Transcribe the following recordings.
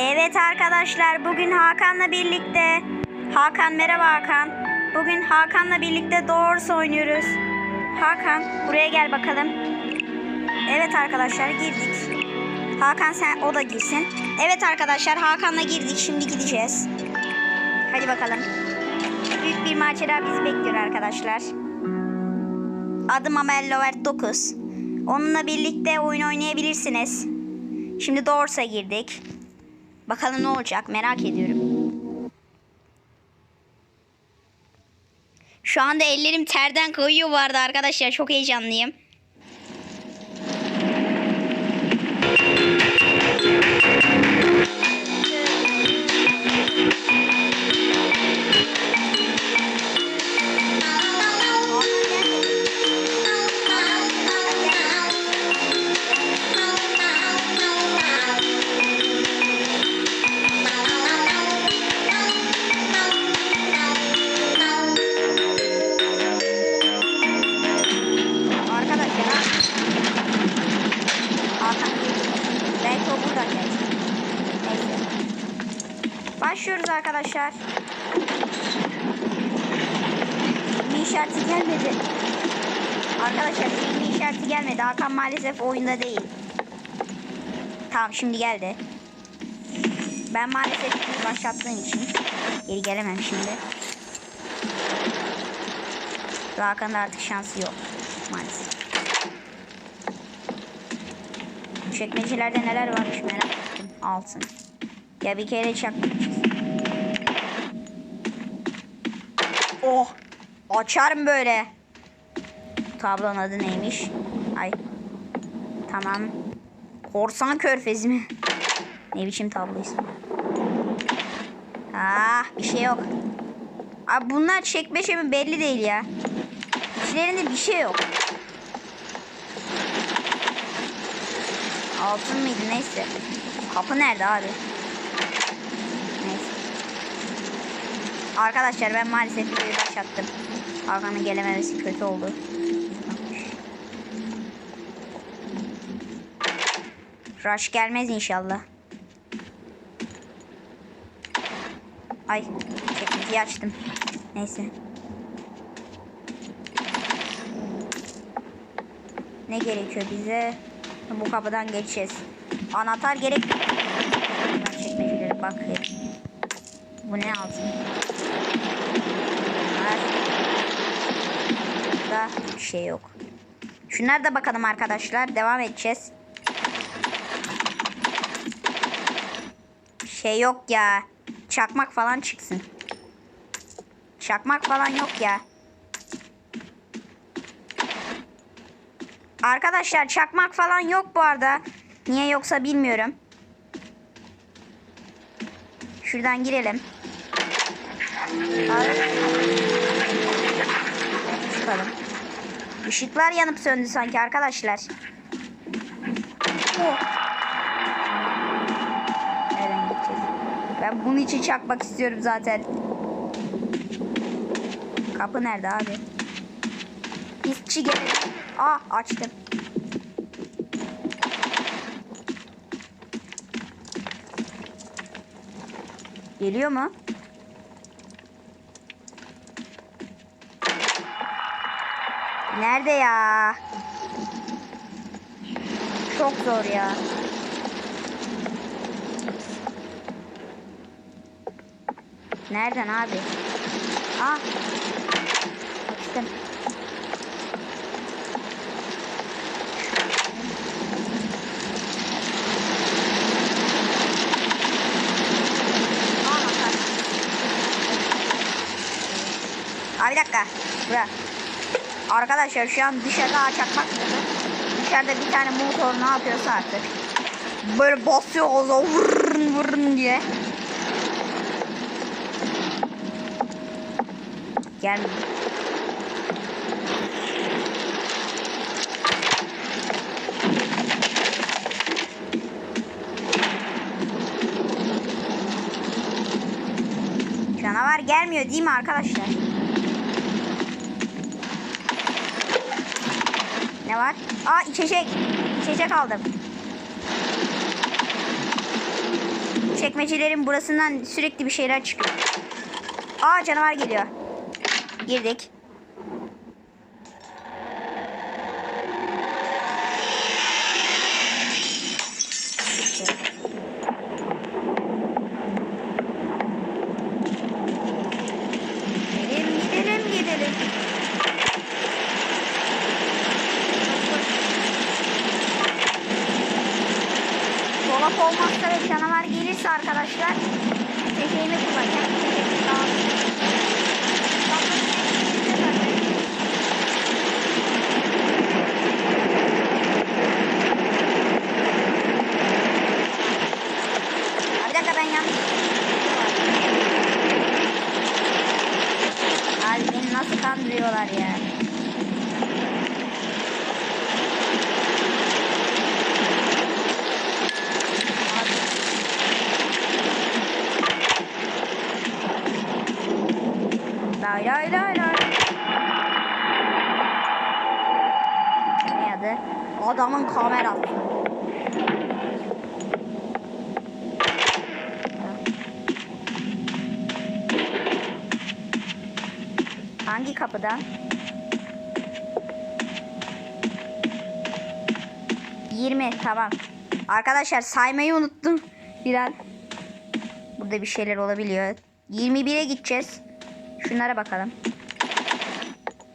Evet arkadaşlar bugün Hakan'la birlikte Hakan merhaba Hakan. Bugün Hakan'la birlikte Doors oynuyoruz. Hakan buraya gel bakalım. Evet arkadaşlar girdik. Hakan sen o da girsin. Evet arkadaşlar Hakan'la girdik. Şimdi gideceğiz. Hadi bakalım. Büyük bir macera bizi bekliyor arkadaşlar. Adım Amel Lovert 9. Onunla birlikte oyun oynayabilirsiniz. Şimdi Doors'a girdik. Bakalım ne olacak merak ediyorum. Şu anda ellerim terden kayıyor vardı arkadaşlar. Çok heyecanlıyım. Maalesef oyunda değil. Tamam şimdi geldi. Ben maalesef başlattığım için geri gelemem şimdi. Hakan'da artık şansı yok maalesef. Çekmecelerde neler varmış merak ettim. Altın. Ya bir kere çakmışız. Oh! Açarım böyle. Tablonun adı neymiş? Ay. Tamam. Korsan körfezi mi? Ne biçim tablo ismi? Ah bir şey yok. Abi bunlar çekmeşe mi belli değil ya. İçlerinde bir şey yok. Altın mıydı neyse. Kapı nerede abi? Neyse. Arkadaşlar ben maalesef videoyu başlattım. Hakan'ın gelememesi kötü oldu. Rush gelmez inşallah. Ay çekmeceyi açtım. Neyse. Ne gerekiyor bize? Bu kapıdan geçeceğiz. Anahtar gerek. Ben çekmecelere bakayım. Bu ne altın? Burada bir şey yok. Şunlar da bakalım arkadaşlar. Devam edeceğiz. Şey yok ya. Çakmak falan çıksın. Çakmak falan yok ya. Arkadaşlar çakmak falan yok bu arada. Niye yoksa bilmiyorum. Şuradan girelim. Al. Çıkalım. Işıklar yanıp söndü sanki arkadaşlar. Oh. Ben bunun için çakmak istiyorum zaten. Kapı nerede abi? Pisçi gelelim. Aa açtım. Geliyor mu? Nerede ya? Çok zor ya. Nereden abi? Ah. Açtım. Abi bir dakika. Bura. Arkadaşlar şu an dışarıda çakmak Dışarıda bir tane motor ne yapıyorsa artık. Böyle basıyor o zaman vurun vurun diye. Gel. Canavar gelmiyor değil mi arkadaşlar? Ne var? Aa içecek. İçecek aldım. çekmecelerin burasından sürekli bir şeyler çıkıyor. Aa canavar geliyor. Girdik. Olmazsa ve canavar gelirse arkadaşlar teşeğimi kullanacağım. Teşeğimi lazım. Bir dakika ben yanlış. Abi beni nasıl kandırıyorlar ya? Lay lay lay lay. Ne adı? Adamın kamerası. Hangi kapıdan? 20 tamam. Arkadaşlar saymayı unuttum. Biraz. Burada bir şeyler olabiliyor. 21'e gideceğiz. Şunlara bakalım.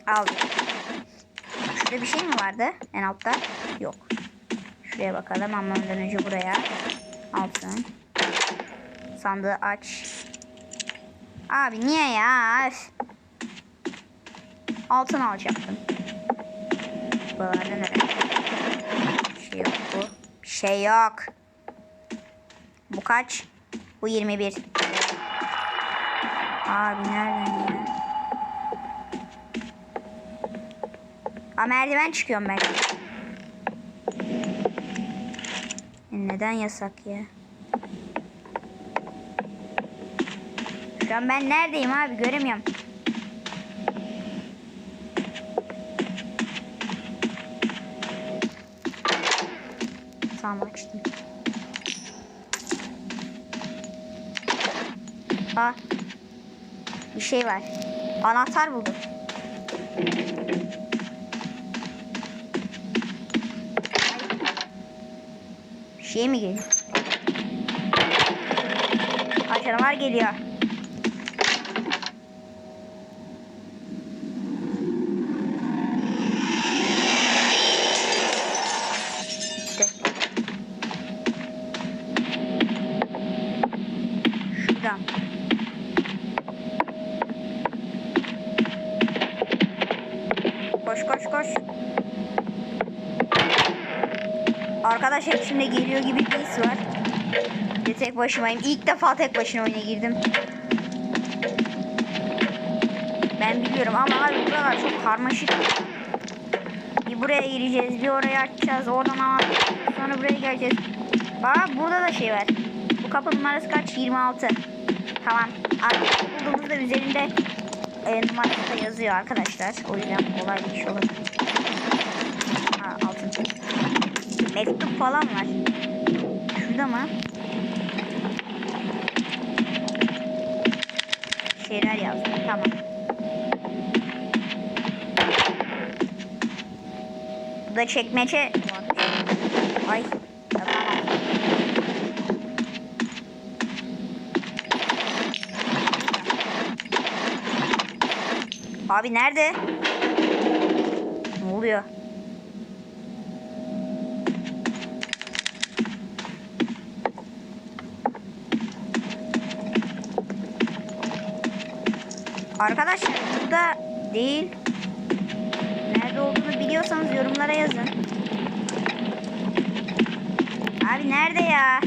Aldım. Şurada bir şey mi vardı en altta? Yok. Şuraya bakalım ama ondan önce buraya. Altın. Sandığı aç. Abi niye ya? Altın alacaktım. Buralarda nere? Bir şey yok bu. Bir şey yok. Bu kaç? Bu 21. Abi nereden ya? Aa merdiven çıkıyorum ben. Neden yasak ya? Şu an ben neredeyim abi göremiyorum. Tamam açtım. Aa. Bir şey var. Anahtar buldum. Bir şey mi geliyor? Canavar geliyor. Şuradan. Koş koş koş. Arkadaşlar içimde geliyor gibi bir his var. Bir tek başımayım. İlk defa tek başına oyuna girdim. Ben biliyorum ama abi buralar çok karmaşık. Bir buraya gireceğiz, bir oraya açacağız, oradan ama sonra buraya geleceğiz. Bak burada da şey var. Bu kapı numarası kaç? 26. Tamam. Artık bulduğumuzda üzerinde e, numarası da yazıyor arkadaşlar. O yüzden kolay bir iş olur. Ha altın. Mektup falan var. Şurada mı? Şeyler yazdı. Tamam. Bu da çekmece. Ay. Tamam. Abi nerede? Ne oluyor? Arkadaşlar burada değil. Nerede olduğunu biliyorsanız yorumlara yazın. Abi nerede ya?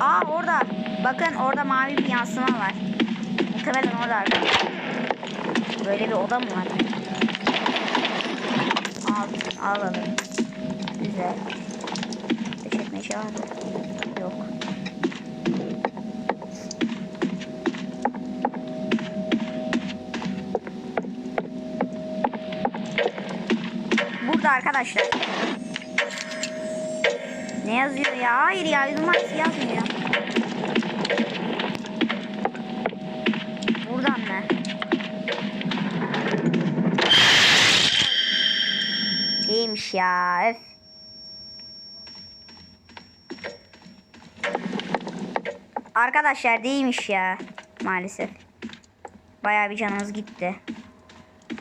Aa orada. Bakın orada mavi bir yansıma var. Muhtemelen orada. Böyle bir oda mı var? Al, alalım. Güzel. Çekmece var mı? Yok. Burada arkadaşlar. Ne yazıyor ya? Hayır ya numarası yazmıyor. Ya. Öf. Arkadaşlar değilmiş ya. Maalesef. Bayağı bir canımız gitti.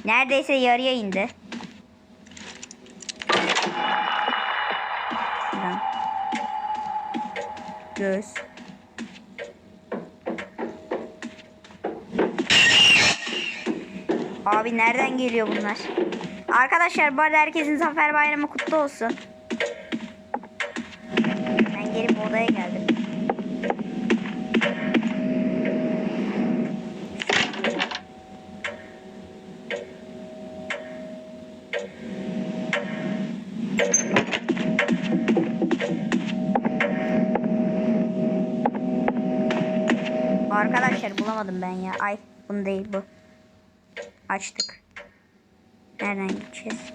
Neredeyse yarıya indi. Göz. Abi nereden geliyor bunlar? Arkadaşlar bu arada herkesin Zafer Bayramı kutlu olsun. Ben gelip odaya geldim. Arkadaşlar bulamadım ben ya. Ay bunu değil bu. Açtık. Nereden gideceğiz?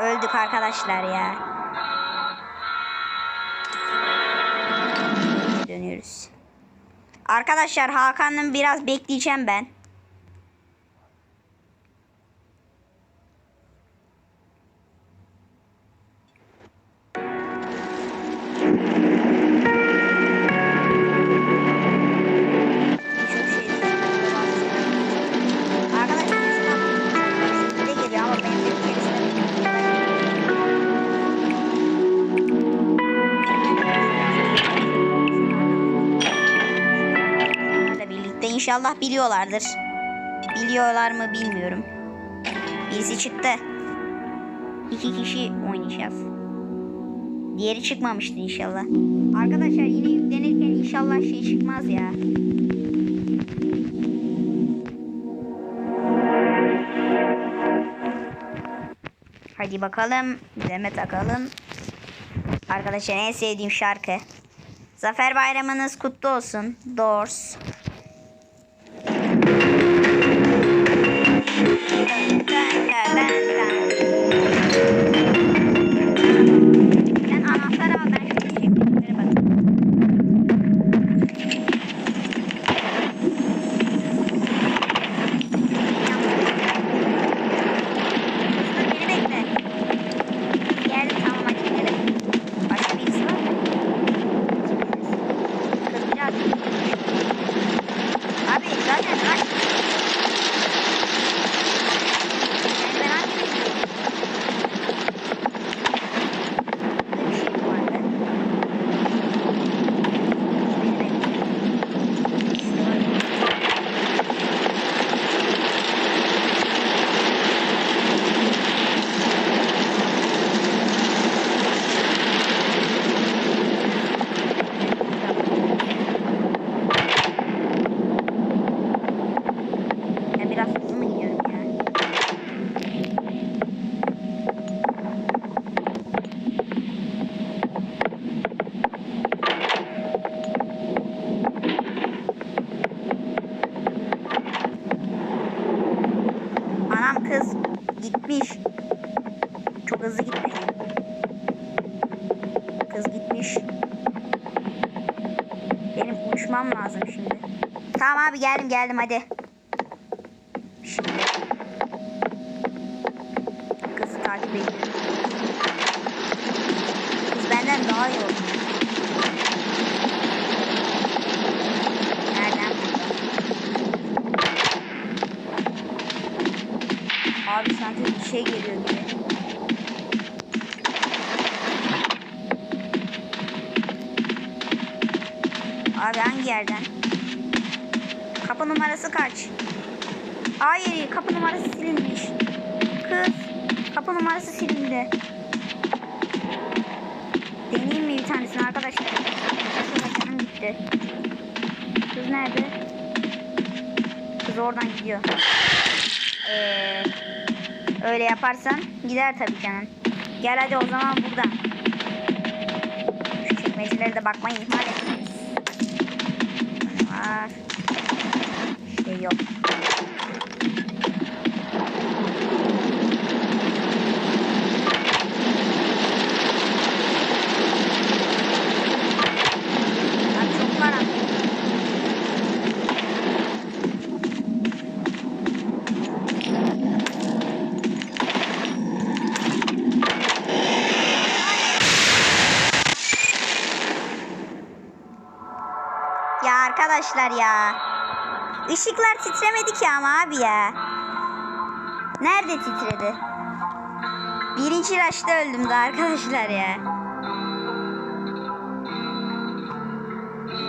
Öldük arkadaşlar ya. Dönüyoruz. Arkadaşlar Hakan'ın biraz bekleyeceğim ben. İnşallah biliyorlardır. Biliyorlar mı bilmiyorum. Birisi çıktı. İki kişi oynayacağız. Diğeri çıkmamıştı inşallah. Arkadaşlar yine yüklenirken inşallah şey çıkmaz ya. Hadi bakalım. Deme takalım. Arkadaşlar en sevdiğim şarkı. Zafer bayramınız kutlu olsun. Doors. hey Benim uçmam lazım şimdi. Tamam abi geldim geldim hadi. Şimdi. Kızı takip ediyorum. Kız benden daha iyi oldu. Nereden? Abi sanki bir şey geliyor gibi. Abi hangi yerden? Kapı numarası kaç? Hayır kapı numarası silinmiş. Kız kapı numarası silindi. Deneyeyim mi bir tanesini arkadaşlar? Canım gitti. Kız nerede? Kız oradan gidiyor. Ee, öyle yaparsan gider tabii canım. Gel hadi o zaman buradan. Şu çekmecelere de bakmayı ihmal etmeyiz. Var? Şey yok. Lan çok karanlık. Ya arkadaşlar ya. Işıklar titremedi ki ama abi ya. Nerede titredi? Birinci raşta öldüm de arkadaşlar ya.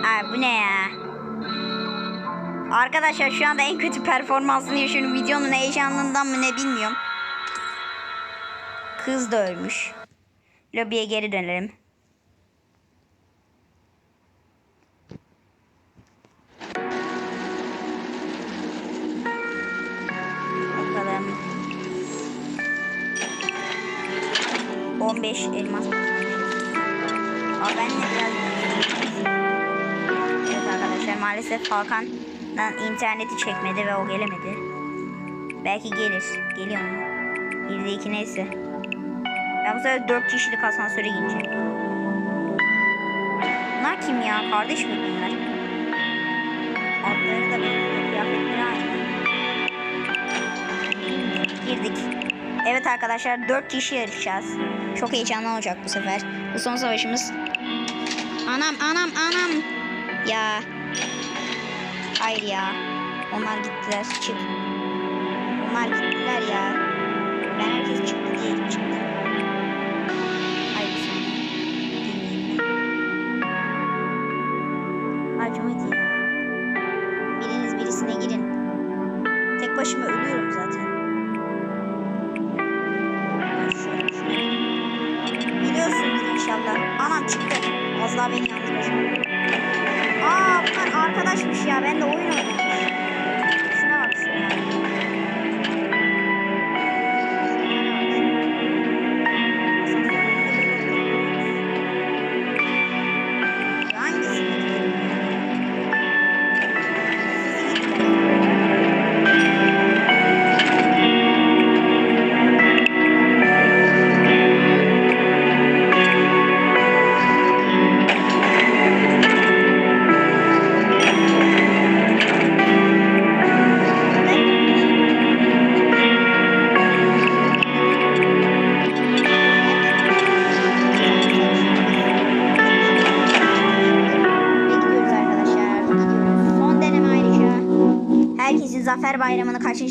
Abi bu ne ya? Arkadaşlar şu anda en kötü performansını yaşıyorum. Videonun heyecanından mı ne bilmiyorum. Kız da ölmüş. Lobiye geri dönelim. 15 elmas. Aa ben de biraz Evet arkadaşlar maalesef Hakan'dan interneti çekmedi ve o gelemedi. Belki gelir. Geliyor mu? 1'de 2 neyse. Ben bu sefer 4 kişilik asansöre gideceğim. Bunlar kim ya? Kardeş mi bunlar? Adları da benziyor. Kıyafetleri aynı. Girdik. Evet arkadaşlar 4 kişi yarışacağız. Çok heyecanlı olacak bu sefer. Bu son savaşımız. Anam anam anam. Ya. Hayır ya. Onlar gittiler. Çık. Onlar gittiler ya. Ben herkes çıktı diye çıktım.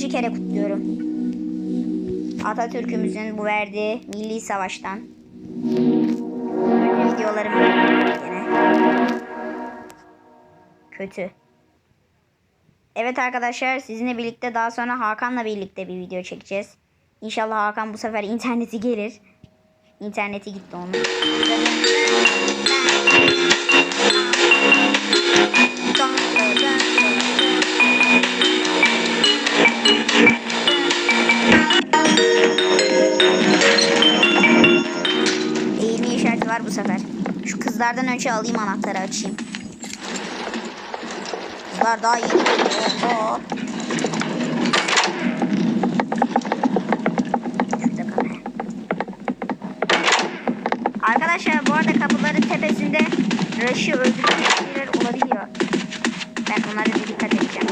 100. kere kutluyorum. Atatürk'ümüzün bu verdiği milli savaştan videolarım yine. Kötü. Evet arkadaşlar sizinle birlikte daha sonra Hakan'la birlikte bir video çekeceğiz. İnşallah Hakan bu sefer interneti gelir. İnterneti gitti onun. Şu kızlardan önce alayım anahtarı açayım. Kızlar daha yeni geliyor. Arkadaşlar bu arada kapıların tepesinde Rush'ı öldürecek şeyler olabiliyor. Ben onlara bir dikkat edeceğim.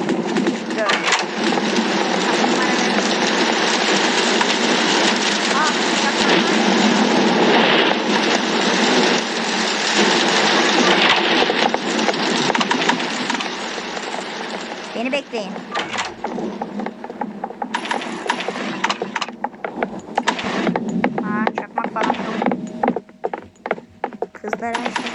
Dur. Kapı numaraları- Aa, saklanma. Beni bekleyin. Aa, çakmak falan yok. Kızlar Hayır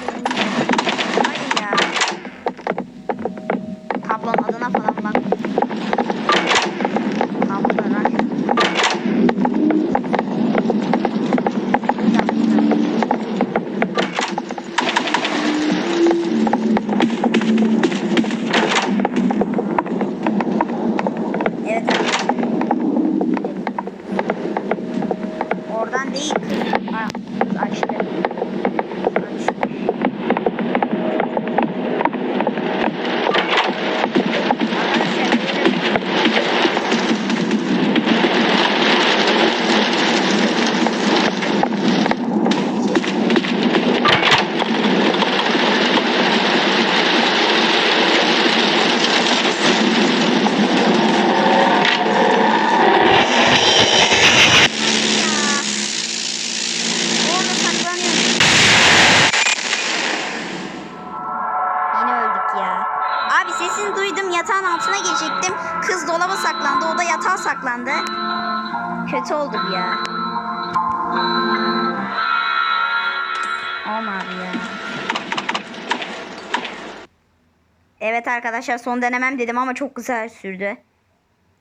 arkadaşlar son denemem dedim ama çok güzel sürdü.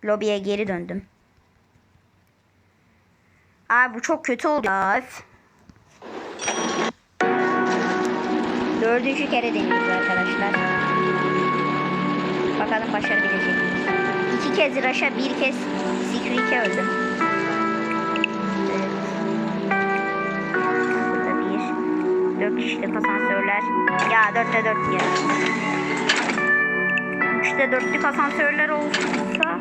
Lobiye geri döndüm. Abi bu çok kötü oldu. Öf. Dördüncü kere deniyoruz arkadaşlar. Bakalım başarabilecek miyiz? İki kez Raş'a bir kez Secret'e öldüm. Evet. Burada bir. Dört kişilik asansörler. Ya dörtte dört ya. Üçte dörtlük asansörler olsa.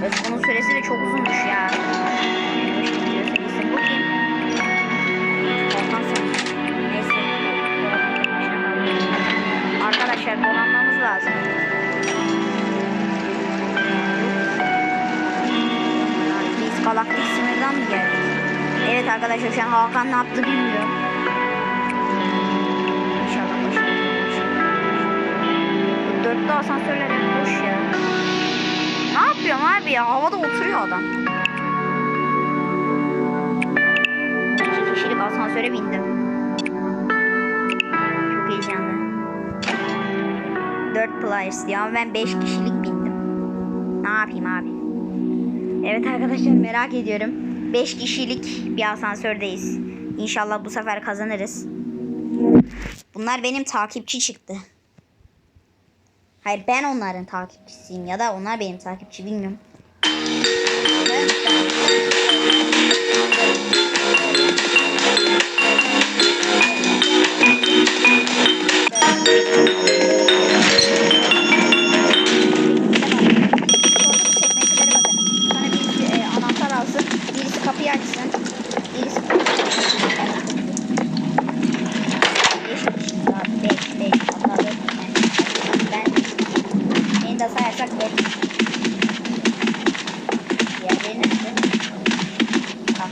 Evet bunun süresi de çok uzunmuş ya. Arkadaşlar dolanmamız lazım. Biz galaktik sınırdan mı geldik? Evet arkadaşlar şu an Hakan ne yaptı bilmiyorum. Asansörler hep boş ya. Ne yapıyorum abi ya? Havada oturuyor adam. İki kişilik asansöre bindim. Çok heyecanlı. 4 players ama ben 5 kişilik bindim. Ne yapayım abi? Evet arkadaşlar merak ediyorum. 5 kişilik bir asansördeyiz. İnşallah bu sefer kazanırız. Bunlar benim takipçi çıktı. Hayır ben onların takipçisiyim ya da onlar benim takipçi bilmiyorum.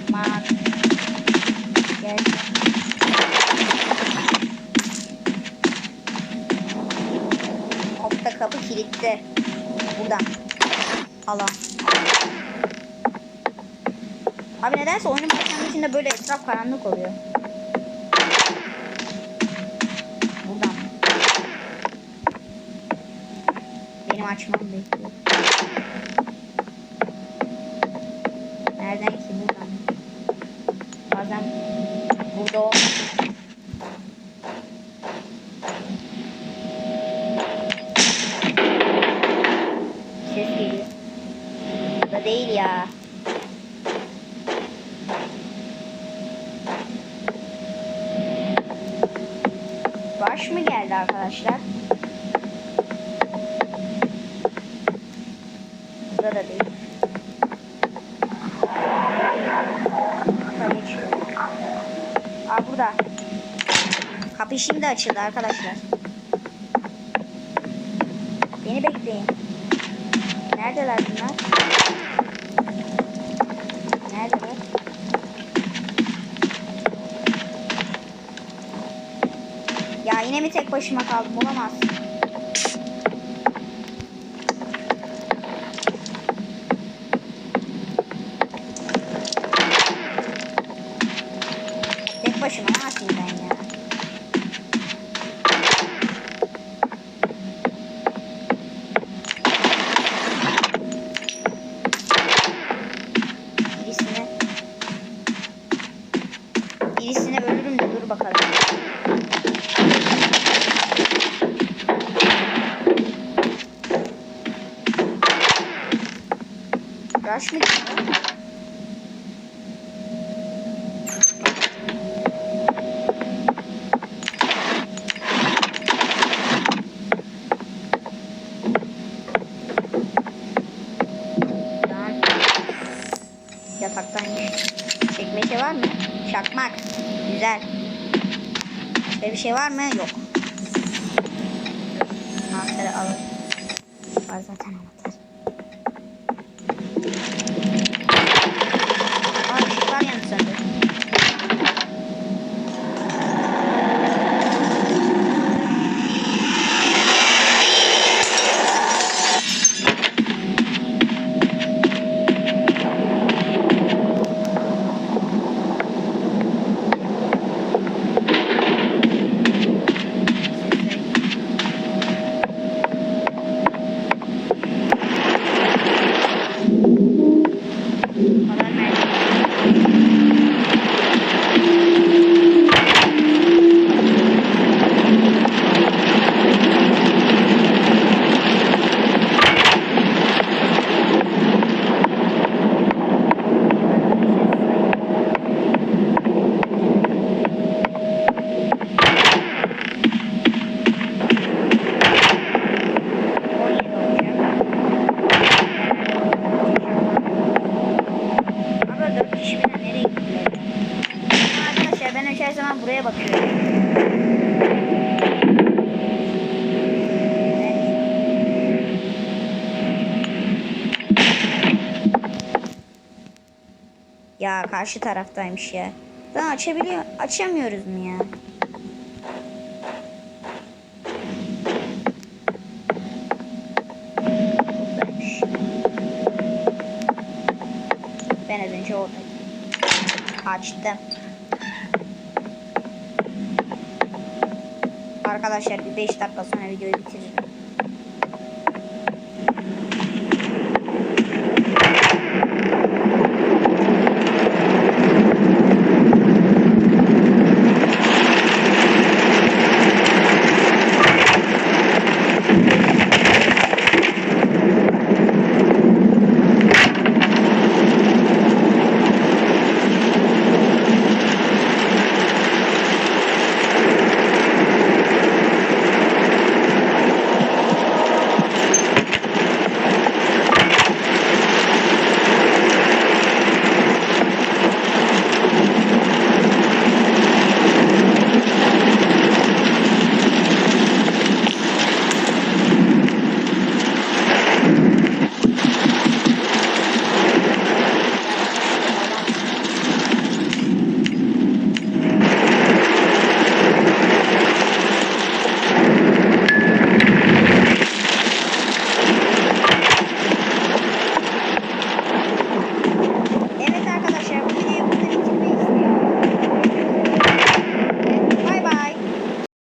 Rahman. Gel. Kapı kilitli. Buradan. Allah. Abi nedense oyunun başlangıcında böyle etraf karanlık oluyor. Buradan. Benim açmam bekliyor. Nereden ki buradan? Bazen burada o. Ses geliyor. Burada değil ya. Baş mı geldi arkadaşlar? Değil. Yukarıya çıkıyor. Aa burada. Kapı şimdi açıldı arkadaşlar. Beni bekleyin. Neredeler bunlar? Neredeler? Ya yine mi tek başıma kaldım? Olamaz. Birisine ölürüm de dur bakalım. Rush mı? Tamam. Yataktaymış. Çekmece var mı? Çakmak. Güzel. Başka bir şey var mı? Yok. Ya karşı taraftaymış ya. Lan açabiliyor, açamıyoruz mu ya? Ben az önce oradaydım. Açtım. Arkadaşlar bir 5 dakika sonra videoyu bitiririm.